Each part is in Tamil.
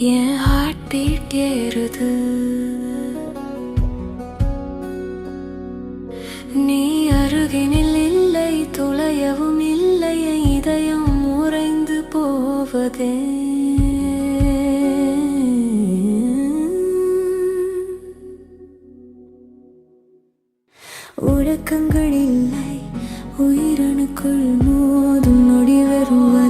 என் ஹார்ட் பீட் ஏறுது. நீ அருகினில் இல்லை துளையவும் இல்லை இதயம் உறைந்து போவதே. உறக்கங்கள் இல்லை உயிரணுக்குள் மோதும் நொடி வரும்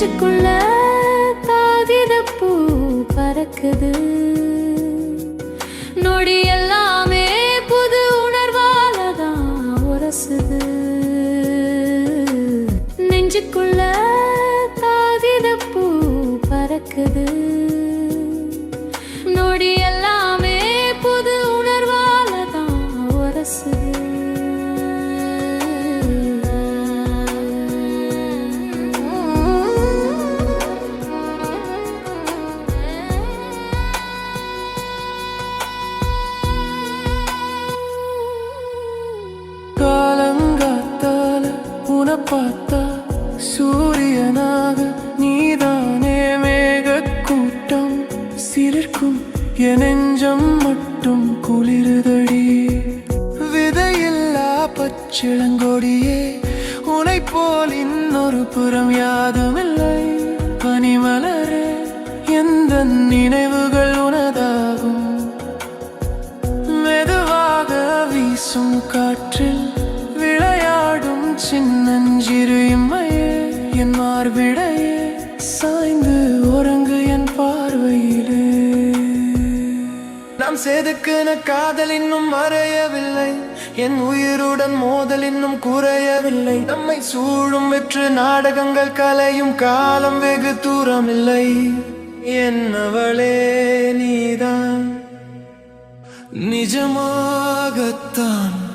நெஞ்சுக்குள்ள காகித பூ பறக்குது. நொடி எல்லாமே புது உணர்வால தான் உரசுது. பார்த்தா சூரியனாக நீதானே மேக கூட்டம் சிலிர்க்கும். என் நெஞ்சம் மட்டும் குளிர்தடி. விதையில்லா பச்சிளங்கொடியே உனை போல் இன்னொரு புறம் யாதுமில்லை. பனிமலரே எந்த நினைவுகள் உனதாகும்? மெதுவாக வீசும் காற்றில் சின்னஞ்சிறு இம்மையே என் மார்பிடையே சாய்ந்து உறங்கு என் பார்வையிலே. நாம் சேதுக்குன காதல் இன்னும் மறையவில்லை என் உயிருடன் மோதல் இன்னும் குறையவில்லை. நம்மை சூழும் வெற்று நாடகங்கள் கலையும் காலம் வெகு தூரம் தூரமில்லை. என்னவளே நீதான்? நிஜமாகத்தான்.